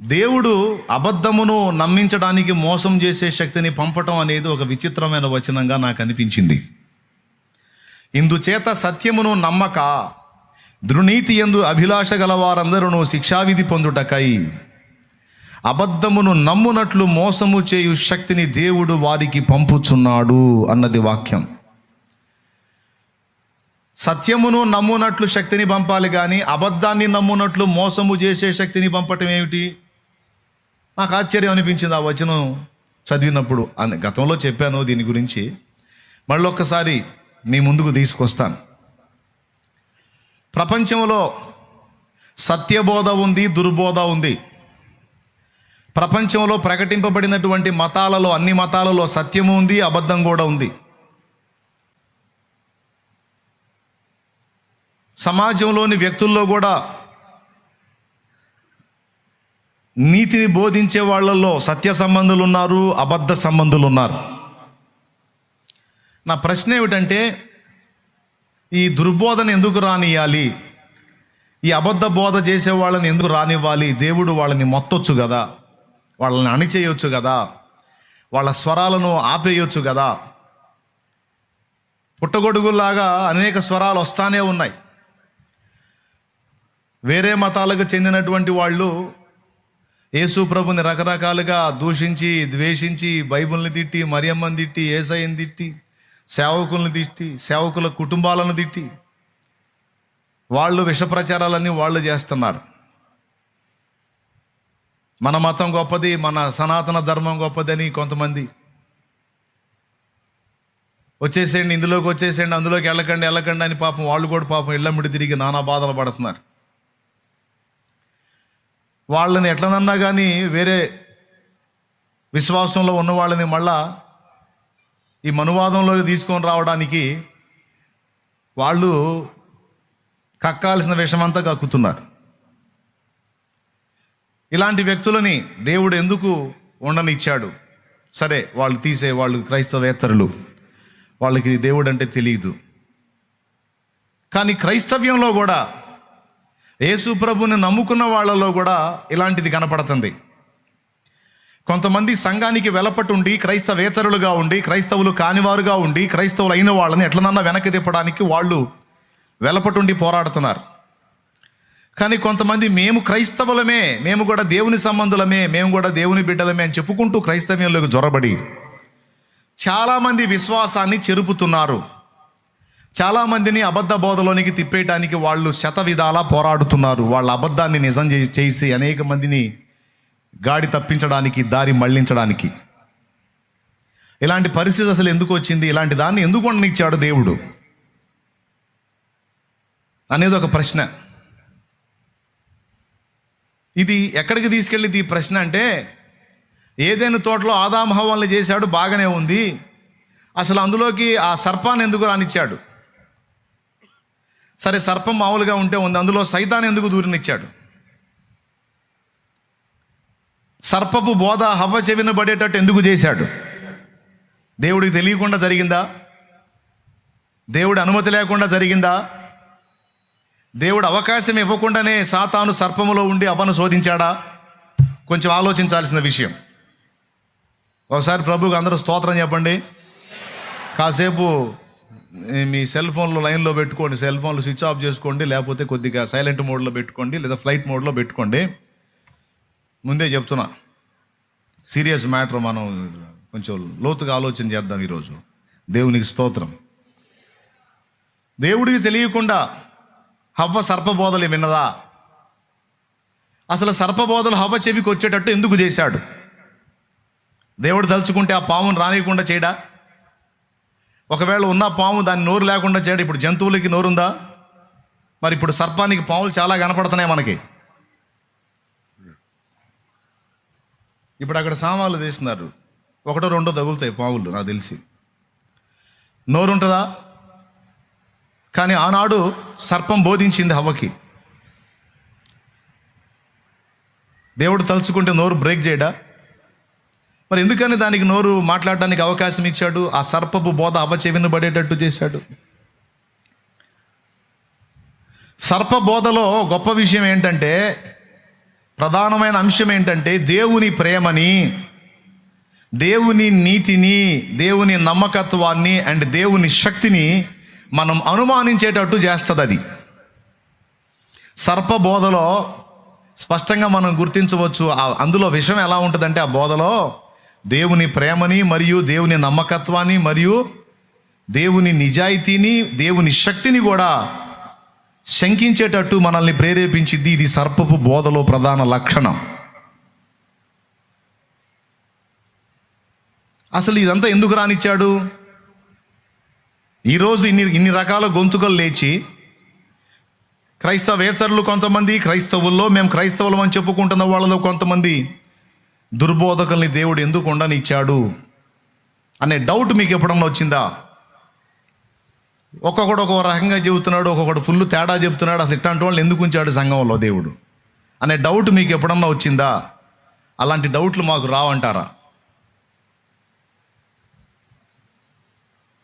దేవుడు అబద్ధమును నమ్మించడానికి మోసం చేసే శక్తిని పంపటం అనేది ఒక విచిత్రమైన వచనంగా నాకు అనిపించింది. ఇందుచేత సత్యమును నమ్మక దృనీతి ఎందు అభిలాష గల వారందరూ శిక్షావిధి పొందుటకై అబద్ధమును నమ్మునట్లు మోసము చేయు శక్తిని దేవుడు వారికి పంపుచున్నాడు అన్నది వాక్యం. సత్యమును నమ్మునట్లు శక్తిని పంపాలి కానీ అబద్ధాన్ని నమ్మునట్లు మోసము చేసే శక్తిని పంపటం ఏమిటి? నాకు ఆశ్చర్యం అనిపించింది ఆ వచనం చదివినప్పుడు. అని గతంలో చెప్పాను దీని గురించి. మళ్ళీ ఒక్కసారి మీ ముందుకు తీసుకొస్తాను. ప్రపంచంలో సత్యబోధ ఉంది దుర్బోధ ఉంది. ప్రపంచంలో ప్రకటింపబడినటువంటి మతాలలో అన్ని మతాలలో సత్యము ఉంది అబద్ధం కూడా ఉంది. సమాజంలోని వ్యక్తుల్లో కూడా నీతిని బోధించే వాళ్ళల్లో సత్య సంబంధులు ఉన్నారు అబద్ధ సంబంధులు ఉన్నారు నా ప్రశ్న ఏమిటంటే ఈ దుర్బోధన ఎందుకు రానియాలి ఈ అబద్ధ బోధ చేసే వాళ్ళని ఎందుకు రానివ్వాలి? దేవుడు వాళ్ళని మొత్తొచ్చు కదా? వాళ్ళని అణిచేయొచ్చు కదా? వాళ్ళ స్వరాలను ఆపేయొచ్చు కదా? పుట్టగొడుగుల్లాగా అనేక స్వరాలు వస్తానే ఉన్నాయి. వేరే మతాలకు చెందినటువంటి వాళ్ళు యేసు ప్రభుని రకరకాలుగా దూషించి ద్వేషించి బైబిల్ని తిట్టి మరియమ్మని తిట్టి ఏసయ్యని తిట్టి సేవకులను తిట్టి సేవకుల కుటుంబాలను తిట్టి వాళ్ళు విష ప్రచారాలన్నీ వాళ్ళు చేస్తున్నారు. మన మతం గొప్పది మన సనాతన ధర్మం గొప్పదని కొంతమంది వచ్చేసేయండి ఇందులోకి వచ్చేసేయండి అందులోకి వెళ్ళకండి వెళ్ళకండి అని పాపం వాళ్ళు కూడా పాపం ఇళ్ళమ్మిడి తిరిగి నానా బాధలు పడుతున్నారు. వాళ్ళని ఎట్లనన్నా కానీ వేరే విశ్వాసంలో ఉన్న వాళ్ళని మళ్ళా ఈ మనువాదంలోకి తీసుకొని రావడానికి వాళ్ళు కక్కాల్సిన విషమంతా కక్కుతున్నారు. ఇలాంటి వ్యక్తులని దేవుడు ఎందుకు ఉండనిచ్చాడు? సరే వాళ్ళు తీసే వాళ్ళు క్రైస్తవేత్తరులు. వాళ్ళకి దేవుడు అంటే తెలియదు. కానీ క్రైస్తవ్యంలో కూడా యేసు ప్రభుని నమ్ముకున్న వాళ్ళలో కూడా ఇలాంటిది కనపడుతుంది. కొంతమంది సంఘానికి వెలపటుండి క్రైస్తవేతరులుగా ఉండి క్రైస్తవులు కానివారుగా ఉండి క్రైస్తవులు అయిన వాళ్ళని ఎట్లనన్నా వెనక్కి తిప్పడానికి వాళ్ళు వెలపటుండి పోరాడుతున్నారు. కానీ కొంతమంది మేము క్రైస్తవులమే మేము కూడా దేవుని సంబంధులమే మేము కూడా దేవుని బిడ్డలమే అని చెప్పుకుంటూ క్రైస్తవ్యంలోకి జొరబడి చాలామంది విశ్వాసాన్ని చెరుపుతున్నారు. చాలామందిని అబద్ధ బోధలోనికి తిప్పేయటానికి వాళ్ళు శత విధాలా పోరాడుతున్నారు. వాళ్ళ అబద్ధాన్ని నిజం చే- చేసి అనేక మందిని గాడి తప్పించడానికి దారి మళ్ళించడానికి. ఇలాంటి పరిస్థితి అసలు ఎందుకు వచ్చింది? ఇలాంటి దాన్ని ఎందుకు ఉండనిచ్చాడు దేవుడు? అనేది ఒక ప్రశ్న. ఇది ఎక్కడికి తీసుకెళ్ళింది ఈ ప్రశ్న అంటే ఏదైనా తోటలో ఆదామహవాన్లు చేశాడు బాగానే ఉంది. అసలు అందులోకి ఆ సర్పాన్ని ఎందుకు రానిచ్చాడు? సరే సర్పం మామూలుగా ఉంటే ఉంది. అందులో సైతాన్ ఎందుకు దూరినిచ్చాడు? సర్పపు బోధ హవ్వ చెవిన పడేటట్టు ఎందుకు చేశాడు? దేవుడికి తెలియకుండా జరిగిందా? దేవుడి అనుమతి లేకుండా జరిగిందా? దేవుడు అవకాశం ఇవ్వకుండానే సాతాను సర్పములో ఉండి అవ్వను శోధించాడా? కొంచెం ఆలోచించాల్సిన విషయం. ఒకసారి ప్రభుకి అందరూ స్తోత్రం చెప్పండి. కాసేపు మీ సెల్ ఫోన్లో లైన్లో పెట్టుకోండి సెల్ ఫోన్లు స్విచ్ ఆఫ్ చేసుకోండి లేకపోతే కొద్దిగా సైలెంట్ మోడ్లో పెట్టుకోండి లేదా ఫ్లైట్ మోడ్లో పెట్టుకోండి. ముందే చెప్తున్నా సీరియస్ మ్యాటర్ మనం కొంచెం లోతుగా ఆలోచన చేద్దాం ఈరోజు. దేవునికి స్తోత్రం. దేవుడికి తెలియకుండా హవ్వ సర్పబోధలు విన్నదా? అసలు సర్పబోధలు హవ్వ చెవికి వచ్చేటట్టు ఎందుకు చేశాడు? దేవుడు తలుచుకుంటే ఆ పామును రానియకుండా చేయడా? ఒకవేళ ఉన్న పాము దాని నోరు లేకుండా చేయడం ఇప్పుడు జంతువులకి నోరుందా? మరి ఇప్పుడు సర్పానికి పాములు చాలా కనపడుతున్నాయి మనకి. ఇప్పుడు అక్కడ సామాన్లు తీస్తున్నారు. ఒకటో రెండో తగులుతాయి పాములు నాకు తెలిసి. నోరు ఉంటుందా కానీ ఆనాడు సర్పం బోధించింది హవ్వకి. దేవుడు తలుచుకుంటే నోరు బ్రేక్ చేయడా? మరి ఎందుకని దానికి నోరు మాట్లాడడానికి అవకాశం ఇచ్చాడు? ఆ సర్పపు బోధ అవ్వ పడేటట్టు చేశాడు. సర్ప బోధలో గొప్ప విషయం ఏంటంటే ప్రధానమైన అంశం ఏంటంటే దేవుని ప్రేమని దేవుని నీతిని దేవుని నమ్మకత్వాన్ని అండ్ దేవుని శక్తిని మనం అనుమానించేటట్టు చేస్తుంది అది సర్ప బోధలో స్పష్టంగా మనం గుర్తించవచ్చు అందులో విషయం ఎలా ఉంటుందంటే ఆ బోధలో దేవుని ప్రేమని మరియు దేవుని నమ్మకత్వాన్ని మరియు దేవుని నిజాయితీని దేవుని శక్తిని కూడా శంకించేటట్టు మనల్ని ప్రేరేపించింది ఇది సర్పపు బోధలో ప్రధాన లక్షణం. అసలు ఇదంతా ఎందుకు రానిచ్చాడు? ఈరోజు ఇన్ని ఇన్ని రకాల గొంతుకలు లేచి క్రైస్తవేతరులు కొంతమంది క్రైస్తవుల్లో మేము క్రైస్తవులం అని చెప్పుకుంటున్న వాళ్ళలో కొంతమంది దుర్బోధకుల్ని దేవుడు ఎందుకు ఉండనిచ్చాడు? అనే డౌట్ మీకు ఎప్పుడన్నా వచ్చిందా? ఒక్కొక్కడు ఒక్కొక్క రకంగా చెబుతున్నాడు ఒక్కొక్కడు ఫుల్ తేడా చెప్తున్నాడు అసలు ఇట్లాంటి వాళ్ళు ఎందుకు ఉంచాడు సంఘంలో దేవుడు? అనే డౌట్ మీకు ఎప్పుడన్నా వచ్చిందా? అలాంటి డౌట్లు మాకు రావంటారా?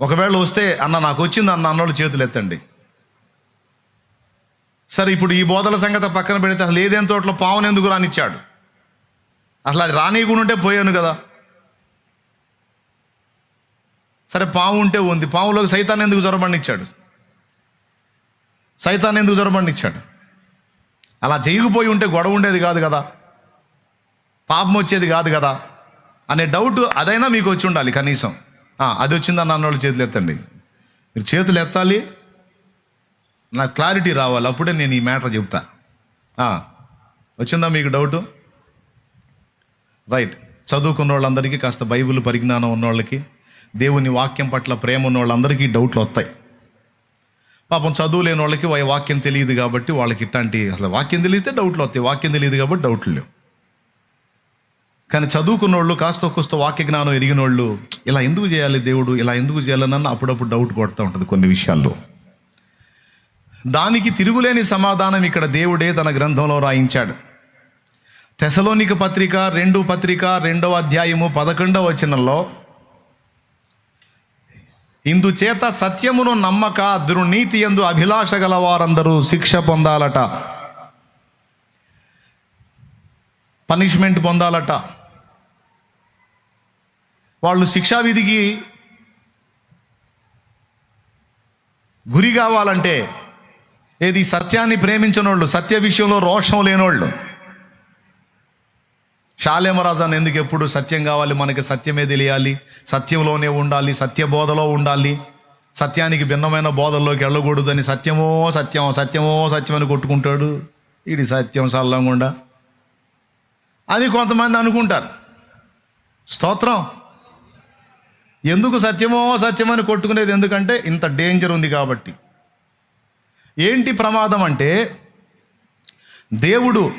ఒకవేళ వస్తే అన్న నాకు వచ్చింది అన్న అన్నోళ్ళు చేతులు ఎత్తండి. సరే ఇప్పుడు ఈ బోధల సంగతి పక్కన పెడితే అసలు ఏదేం తోటలో పావును ఎందుకు రానిచ్చాడు? అసలు అది రానియకుండా ఉంటే పోయాను కదా. సరే పాము ఉంటే ఉంది. పాములోకి సైతాన్ని ఎందుకు జ్వరబండిచ్చాడు సైతాన్ని ఎందుకు జ్వరబండిచ్చాడు అలా చేయకపోయి ఉంటే గొడవ ఉండేది కాదు కదా. పాపం వచ్చేది కాదు కదా. అనే డౌట్ అదైనా మీకు వచ్చి ఉండాలి కనీసం. అది వచ్చిందని అన్నోళ్ళు చేతులు ఎత్తండి. మీరు చేతులు ఎత్తాలి. నాకు క్లారిటీ రావాలి. అప్పుడే నేను ఈ మ్యాటర్ చెప్తా. వచ్చిందా మీకు డౌటు? రైట్ చదువుకున్న వాళ్ళందరికీ కాస్త బైబిల్ పరిజ్ఞానం ఉన్న వాళ్ళకి దేవుని వాక్యం పట్ల ప్రేమ ఉన్న వాళ్ళందరికీ డౌట్లు వస్తాయి. పాపం చదువు లేని వాళ్ళకి వా- వాక్యం తెలియదు కాబట్టి వాళ్ళకి ఇట్లాంటి అసలు వాక్యం తెలియతే డౌట్లు వస్తాయి. వాక్యం తెలియదు కాబట్టి డౌట్లు లేవు. కానీ చదువుకున్న వాళ్ళు కాస్త కూస్త వాక్య జ్ఞానం ఎరిగిన వాళ్ళు ఇలా ఎందుకు చేయాలి దేవుడు? ఇలా ఎందుకు చేయాలని అప్పుడప్పుడు డౌట్ కొడుతూ ఉంటుంది కొన్ని విషయాల్లో. దానికి తిరుగులేని సమాధానం ఇక్కడ దేవుడే తన గ్రంథంలో రాయించాడు. తెసలోనిక పత్రిక రెండు పత్రిక రెండవ అధ్యాయము పదకొండవ వచనంలో ఇందుచేత సత్యమును నమ్మక దుర్నీతి ఎందు అభిలాష గల వారందరూ శిక్ష పొందాలట. పనిష్మెంట్ పొందాలట. వాళ్ళు శిక్షావిధికి గురి కావాలంటే ఏది సత్యాన్ని ప్రేమించిన వాళ్ళు సత్య విషయంలో రోషం లేనోళ్ళు శాలేమరాజాన్ని ఎందుకు ఎప్పుడు సత్యం కావాలి? మనకి సత్యమే తెలియాలి. సత్యంలోనే ఉండాలి. సత్య బోధలో ఉండాలి. సత్యానికి భిన్నమైన బోధల్లోకి వెళ్ళకూడదని సత్యమో సత్యం సత్యమో సత్యం అని కొట్టుకుంటాడు. ఇది సత్యం సల్లంగుండా. అని కొంతమంది అనుకుంటారు. స్తోత్రం. ఎందుకు సత్యమో సత్యమని కొట్టుకునేది? ఎందుకంటే ఇంత డేంజర్ ఉంది కాబట్టి. ఏంటి ప్రమాదం అంటే దేవుడు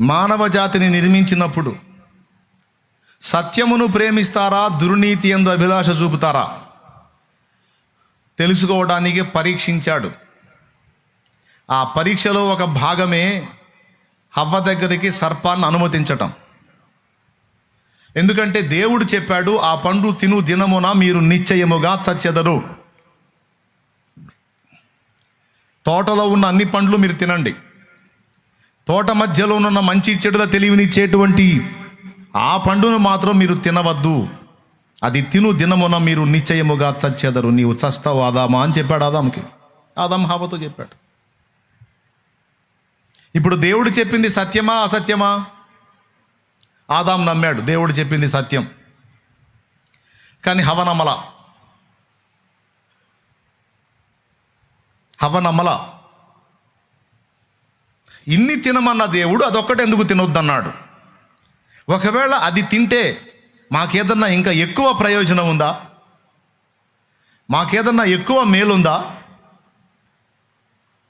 మానవ జాతిని నిర్మించినప్పుడు సత్యమును ప్రేమిస్తారా దుర్నీతి ఎందు అభిలాష చూపుతారా? తెలుసుకోవడానికి పరీక్షించాడు. ఆ పరీక్షలో ఒక భాగమే హవ్వ దగ్గరికి సర్పాన్ని అనుమతించటం. ఎందుకంటే దేవుడు చెప్పాడు ఆ పండు తిను దినమున మీరు నిశ్చయముగా చచ్చెదరు తోటలో ఉన్న అన్ని పండ్లు మీరు తినండి. తోట మధ్యలో ఉన్న మంచి చెడుల తెలివినిచ్చేటువంటి ఆ పండును మాత్రం మీరు తినవద్దు. అది తిను దినమున మీరు నిశ్చయముగా చచ్చేదరు. నీవు చస్తావు ఆదామా అని చెప్పాడు ఆదాంకి ఆదాం హావతో చెప్పాడు. ఇప్పుడు దేవుడు చెప్పింది సత్యమా అసత్యమా? ఆదాం నమ్మాడు. దేవుడు చెప్పింది సత్యం. కానీ హవ నమ్మల హవ నమ్మల ఇన్ని తినమన్న దేవుడు అదొక్కటి ఎందుకు తినొద్దన్నాడు? ఒకవేళ అది తింటే మాకేదన్నా ఇంకా ఎక్కువ ప్రయోజనం ఉందా? మాకేదన్నా ఎక్కువ మేలుందా?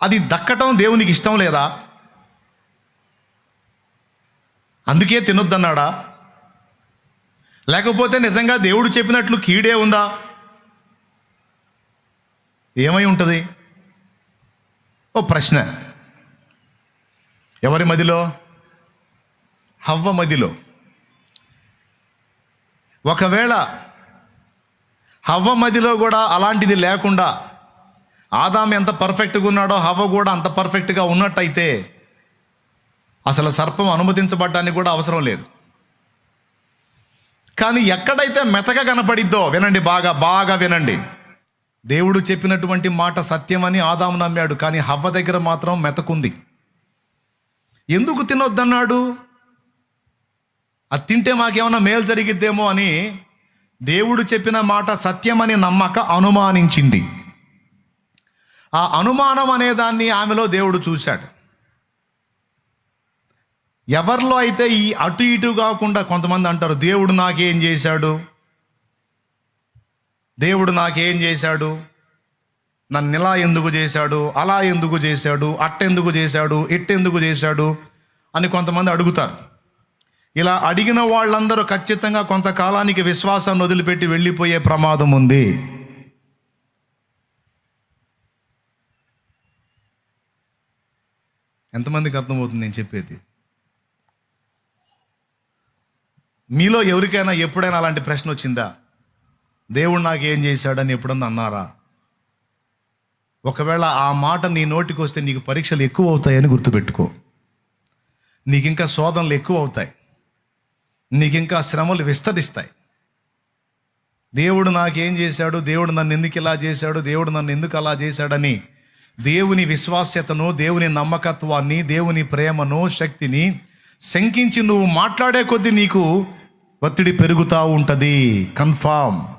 అది దక్కటం దేవునికి ఇష్టం లేదా? అందుకే తినొద్దన్నాడా? లేకపోతే నిజంగా దేవుడు చెప్పినట్లు కీడే ఉందా? ఏమై ఉంటుంది? ఓ ప్రశ్న. ఎవరి మదిలో? హవ్వ మదిలో. ఒకవేళ హవ్వ మదిలో కూడా అలాంటిది లేకుండా ఆదాం ఎంత పర్ఫెక్ట్గా ఉన్నాడో హవ కూడా అంత పర్ఫెక్ట్గా ఉన్నట్టయితే అసలు సర్పం అనుమతించబడ్డానికి కూడా అవసరం లేదు. కానీ ఎక్కడైతే మెతక కనపడిద్దో వినండి బాగా బాగా వినండి. దేవుడు చెప్పినటువంటి మాట సత్యమని ఆదాము నమ్మాడు కానీ హవ్వ దగ్గర మాత్రం మెతకుంది. ఎందుకు తినొద్దన్నాడు? అది తింటే మాకేమైనా మేలు జరిగిద్దేమో అని దేవుడు చెప్పిన మాట సత్యమని నమ్మక అనుమానించింది. ఆ అనుమానం అనే దాన్ని ఆమెలో దేవుడు చూశాడు. ఎవరిలో అయితే ఈ అటు ఇటు కాకుండా కొంతమంది అంటారు దేవుడు నాకేం చేశాడు? దేవుడు నాకేం చేశాడు? నన్ను ఇలా ఎందుకు చేశాడు అలా ఎందుకు చేశాడు అట్టెందుకు చేశాడు ఇట్టెందుకు చేశాడు అని కొంతమంది అడుగుతారు. ఇలా అడిగిన వాళ్ళందరూ ఖచ్చితంగా కొంతకాలానికి విశ్వాసాన్ని వదిలిపెట్టి వెళ్ళిపోయే ప్రమాదం ఉంది. ఎంతమందికి అర్థమవుతుంది నేను చెప్పేది? మీలో ఎవరికైనా ఎప్పుడైనా అలాంటి ప్రశ్న వచ్చిందా? దేవుడు నాకు ఏం చేశాడని ఎప్పుడన్నా అన్నారా? ఒకవేళ ఆ మాట నీ నోటికి వస్తే నీకు పరీక్షలు ఎక్కువ అవుతాయని గుర్తుపెట్టుకో. నీకు ఇంకా శోధనలు ఎక్కువ అవుతాయి నీకు ఇంకా శ్రమలు విస్తరిస్తాయి. దేవుడు నాకేం చేశాడు? దేవుడు నన్ను ఎందుకు ఇలా చేశాడు? దేవుడు నన్ను ఎందుకు అలా చేశాడని దేవుని విశ్వాస్యతను దేవుని నమ్మకత్వాన్ని దేవుని ప్రేమను శక్తిని శంకించి నువ్వు మాట్లాడే కొద్దీ నీకు ఒత్తిడి పెరుగుతూ ఉంటుంది. కన్ఫామ్.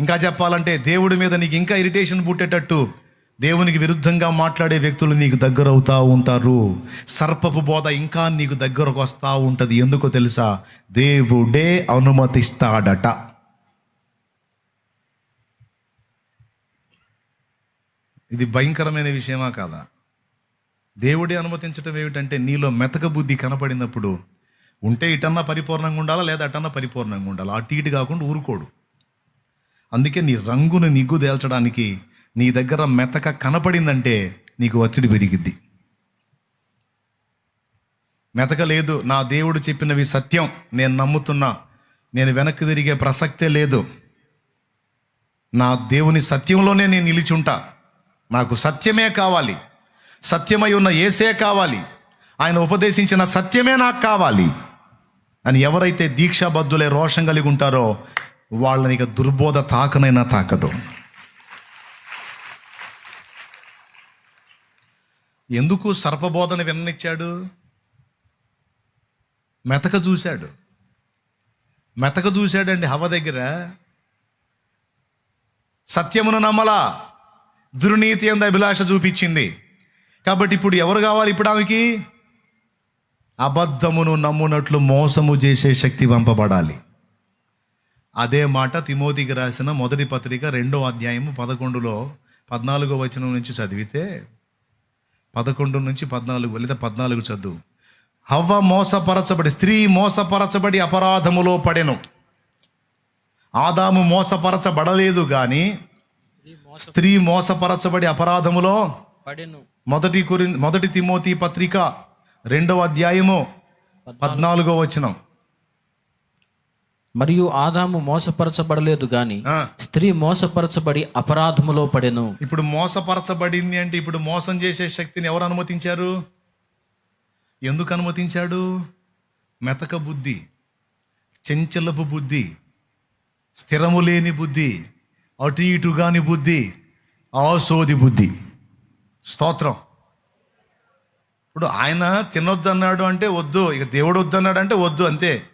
ఇంకా చెప్పాలంటే దేవుడి మీద నీకు ఇంకా ఇరిటేషన్ పుట్టేటట్టు దేవునికి విరుద్ధంగా మాట్లాడే వ్యక్తులు నీకు దగ్గరవుతూ ఉంటారు. సర్పపు బోధ ఇంకా నీకు దగ్గరకు వస్తూ ఉంటుంది. ఎందుకో తెలుసా? దేవుడే అనుమతిస్తాడట. ఇది భయంకరమైన విషయమా కాదా? దేవుడే అనుమతించడం ఏమిటంటే నీలో మెతక బుద్ధి కనపడినప్పుడు ఉంటే ఇటన్నా పరిపూర్ణంగా ఉండాలా లేదా అటన్నా పరిపూర్ణంగా ఉండాలా? అటు ఇటు కాకుండా ఊరుకోడు. అందుకే నీ రంగును నిగ్గు తేల్చడానికి నీ దగ్గర మెతక కనపడిందంటే నీకు ఒత్తిడి పెరిగిద్ది. మెతక లేదు నా దేవుడు చెప్పినవి సత్యం నేను నమ్ముతున్నా నేను వెనక్కి తిరిగే ప్రసక్తే లేదు. నా దేవుని సత్యంలోనే నేను నిలిచుంటా. నాకు సత్యమే కావాలి. సత్యమై ఉన్న ఏసే కావాలి. ఆయన ఉపదేశించిన సత్యమే నాకు కావాలి. అని ఎవరైతే దీక్షాబద్ధులే రోషం కలిగి ఉంటారో వాళ్ళని ఇక దుర్బోధ తాకనైనా తాకదు. ఎందుకు సర్పబోధన విన్ననిచ్చాడు? మెతక చూశాడు. మెతక చూశాడండి హవ దగ్గర. సత్యమును నమ్మలా. దుర్నీతి అంద అభిలాష చూపించింది. కాబట్టి ఇప్పుడు ఎవరు కావాలి ఇప్పుడు ఆమెకి? అబద్ధమును నమ్మునట్లు మోసము చేసే శక్తి పంపబడాలి. అదే మాట తిమోతికి రాసిన మొదటి పత్రిక రెండో అధ్యాయము పదకొండులో పద్నాలుగో వచనం నుంచి చదివితే పదకొండు నుంచి పద్నాలుగు లేదా పద్నాలుగు చదువు. హవ్వ మోసపరచబడి స్త్రీ మోసపరచబడి అపరాధములో పడెను. ఆదాము మోసపరచబడలేదు కానీ స్త్రీ మోసపరచబడి అపరాధములో పడెను. మొదటి కురి మొదటి తిమోతి పత్రిక రెండవ అధ్యాయము పద్నాలుగో వచనం. మరియు ఆదాము మోసపరచబడలేదు గాని స్త్రీ మోసపరచబడి అపరాధములో పడెను. ఇప్పుడు మోసపరచబడింది అంటే ఇప్పుడు మోసం చేసే శక్తిని ఎవరు అనుమతించారు? ఎందుకు అనుమతించాడు? మెతక బుద్ధి చెంచలపు బుద్ధి స్థిరము లేని బుద్ధి అటు ఇటు కాని బుద్ధి ఆసోది బుద్ధి. స్తోత్రం. ఇప్పుడు ఆయన తినొద్దు అన్నాడు అంటే వద్దు ఇక దేవుడు వద్దు అన్నాడు అంటే వద్దు అంతే.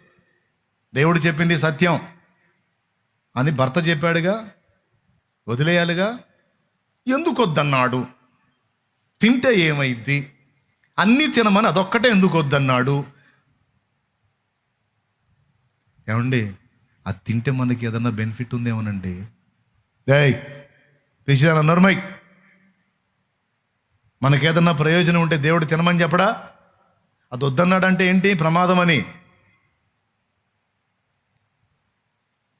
దేవుడు చెప్పింది సత్యం అని భర్త చెప్పాడుగా వదిలేయాలిగా? ఎందుకు వద్దన్నాడు తింటే ఏమైద్ది? అన్నీ తినమని అదొక్కటే ఎందుకు వద్దన్నాడు ఏమండి అది తింటే మనకి ఏదన్నా బెనిఫిట్ ఉందేమోనండి? ఏయ్ పిచ్చిదాన నర్మై మనకేదన్నా ప్రయోజనం ఉంటే దేవుడు తినమని చెప్పడా? అది వద్దన్నాడంటే ఏంటి? ప్రమాదం అని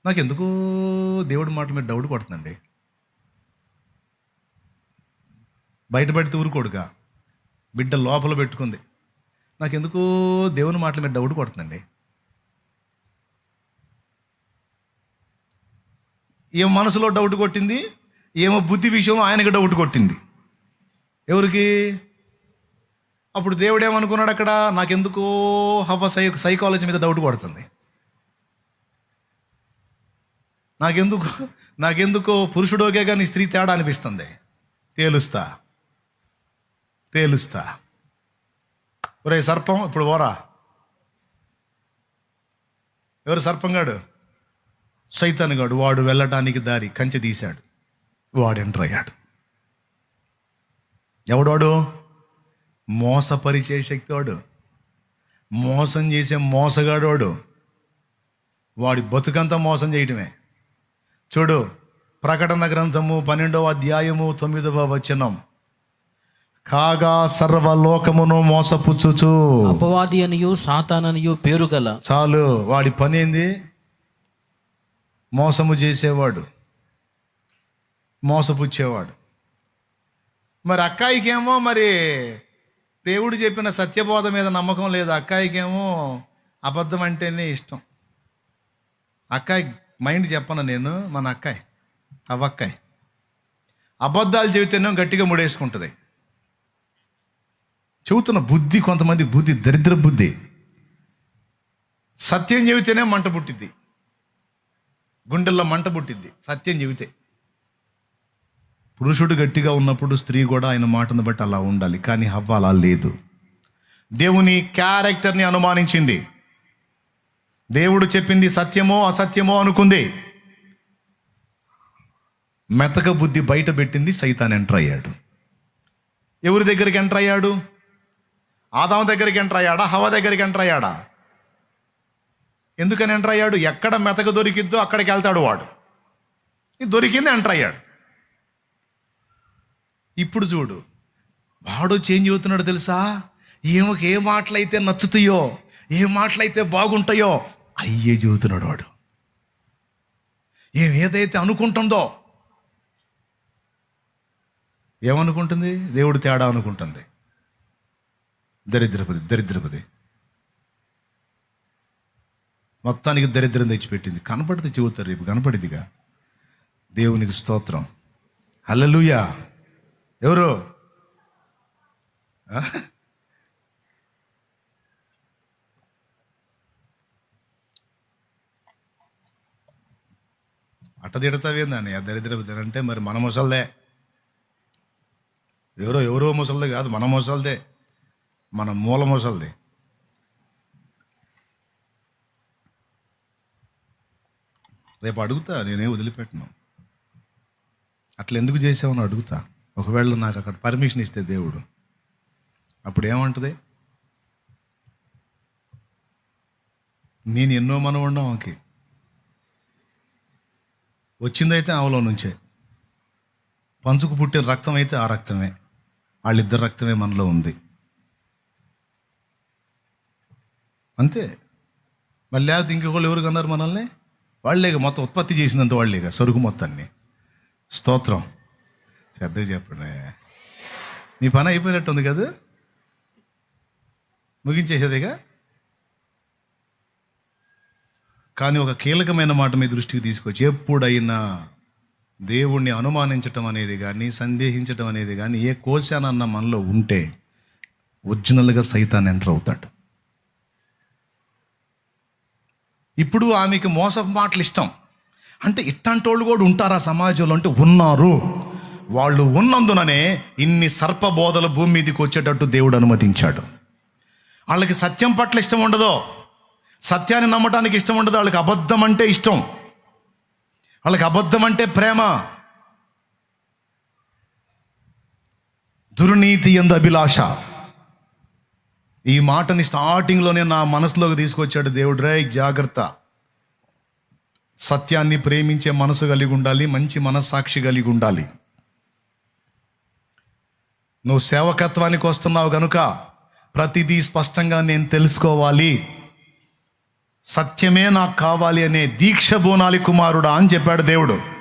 నాకు ఎందుకో దేవుడి మాట మీద డౌట్ కొడుతుందండి? బయట పెడితే ఊరుకోడుగా. బిడ్డ లోపల పెట్టుకుంది. నాకు దేవుని మాటల మీద డౌట్ కొడుతుందండి? ఏం మనసులో డౌట్ కొట్టింది? ఏమో బుద్ధి విషయంలో ఆయనకి డౌట్ కొట్టింది. ఎవరికి? అప్పుడు దేవుడు ఏమనుకున్నాడు అక్కడ? నాకెందుకో హవ సై సైకాలజీ మీద డౌట్ కొడుతుంది. నాకెందుకు నాకెందుకో పురుషుడోకే కానీ స్త్రీ తేడా అనిపిస్తుంది. తేలుస్తా. తేలుస్తా. ఒరే సర్పం ఇప్పుడు పోరా. ఎవరు సర్పంగాడు సైతానుగాడు వాడు వెళ్ళటానికి దారి కంచె తీశాడు. వాడు ఎంటర్ అయ్యాడు. ఎవడోడు మోసపరిచే శక్తి వాడు. మోసం చేసే మోసగాడు వాడు. వాడి బతుకంతా మోసం చేయటమే. చూడు ప్రకటన గ్రంథము పన్నెండవ అధ్యాయము తొమ్మిదవ వచనం. కాగా సర్వలోకమును మోసపుచ్చుచు. అపవాది అనియు సాతాననియు పేరు గల చాలు వాడి పని ఏంది? మోసము చేసేవాడు. మోసపుచ్చేవాడు. మరి అక్కాయికేమో మరి దేవుడు చెప్పిన సత్యబోధ మీద నమ్మకం లేదు. అక్కాయికేమో అబద్ధం అంటేనే ఇష్టం. అక్కాయి మైండ్ చెప్పను నేను మన అక్కాయ్ అవ్వక్కాయ్. అబద్ధాలు చెబితేనే గట్టిగా ముడేసుకుంటుంది. చెబుతున్న బుద్ధి కొంతమంది బుద్ధి దరిద్ర బుద్ధి. సత్యం చెబితేనే మంట పుట్టిద్ది. గుండెల్లో మంట పుట్టిద్ది సత్యం చెబితే. పురుషుడు గట్టిగా ఉన్నప్పుడు స్త్రీ కూడా ఆయన మాటను బట్టి అలా ఉండాలి కానీ హవ్వ అలా లేదు. దేవుని క్యారెక్టర్ని అనుమానించింది. దేవుడు చెప్పింది సత్యమో అసత్యమో అనుకుంది. మెతక బుద్ధి బయట పెట్టింది సైతాన్ ఎంటర్ అయ్యాడు. ఎవరి దగ్గరికి ఎంటర్ అయ్యాడు? ఆదాం దగ్గరికి ఎంటర్ అయ్యాడా? హవ దగ్గరికి ఎంటర్ అయ్యాడా? ఎందుకని ఎంటర్ అయ్యాడు? ఎక్కడ మెతక దొరికిద్దో అక్కడికి వెళ్తాడు వాడు. ఇది దొరికింది ఎంటర్ అయ్యాడు. ఇప్పుడు చూడు వాడు చేంజ్ అవుతున్నాడు తెలుసా? ఈమెకి ఏ మాటలైతే నచ్చుతాయో ఏ మాటలైతే బాగుంటాయో అయ్యే చెబుతున్నాడు వాడు. ఏం ఏదైతే అనుకుంటుందో ఏమనుకుంటుంది? దేవుడు తేడా అనుకుంటుంది. దరిద్రపది దరిద్రపది మొత్తానికి దరిద్రం తెచ్చిపెట్టింది. కనపడితే చెబుతారు రేపు కనపడిదిగా. దేవునికి స్తోత్రం. హల్లెలూయా. ఎవరు? అట్ట తిడతావేందని ఆ దరిద్ర అంటే మరి మన ముసల్దే. ఎవరో ఎవరో ముసల్దే కాదు మన ముసల్దే. మన మూల ముసల్దే. రేపు అడుగుతా నేనే వదిలిపెట్టను. అట్లా ఎందుకు చేసావని అడుగుతా. ఒకవేళ నాకు అక్కడ పర్మిషన్ ఇస్తే దేవుడు. అప్పుడు ఏమంటది నేను ఎన్నో మనం ఉండం ఆమెకి. వచ్చిందైతే ఆమెలో నుంచే. పంచుకు పుట్టిన రక్తం అయితే ఆ రక్తమే. వాళ్ళిద్దరు రక్తమే మనలో ఉంది. అంతే. మళ్ళీ అది ఇంకొకళ్ళు ఎవరు కన్నారు మనల్ని? వాళ్ళేగా మొత్తం ఉత్పత్తి చేసినంత వాళ్ళేగా సరుకు మొత్తాన్ని. స్తోత్రం. శ్రద్ధగా చెప్పండి. మీ పని అయిపోయినట్టుంది కదా? ముగించేసేదేగా కానీ ఒక కీలకమైన మాట మీ దృష్టికి తీసుకొచ్చి ఎప్పుడైనా దేవుణ్ణి అనుమానించటం అనేది కానీ సందేహించటం అనేది కానీ ఏ కోశానన్న మనలో ఉంటే ఒరిజినల్గా సైతాన్ని ఎంటర్ అవుతాడు. ఇప్పుడు ఆమెకి మోసపు మాటలు ఇష్టం. అంటే ఇట్టంటోళ్ళు కూడా ఉంటారా సమాజంలో? అంటే ఉన్నారు. వాళ్ళు ఉన్నందుననే ఇన్ని సర్పబోధలు భూమి మీదకి వచ్చేటట్టు దేవుడు అనుమతించాడు. వాళ్ళకి సత్యం పట్ల ఇష్టం ఉండదు? సత్యాన్ని నమ్మటానికి ఇష్టం ఉండదు వాళ్ళకి అబద్ధం అంటే ఇష్టం. వాళ్ళకి అబద్ధం అంటే ప్రేమ. దుర్నీతి ఎందు అభిలాష. ఈ మాటని స్టార్టింగ్లోనే నా మనసులోకి తీసుకొచ్చాడు దేవుడు. రే జాగ్రత్త. సత్యాన్ని ప్రేమించే మనసు కలిగి ఉండాలి మంచి మనస్సాక్షి కలిగి ఉండాలి. నువ్వు సేవకత్వానికి వస్తున్నావు కనుక ప్రతిదీ స్పష్టంగా నేను తెలుసుకోవాలి. సత్యమే నాకు కావాలి అనే దీక్ష బోనాలి కుమారుడా అని చెప్పాడు దేవుడు.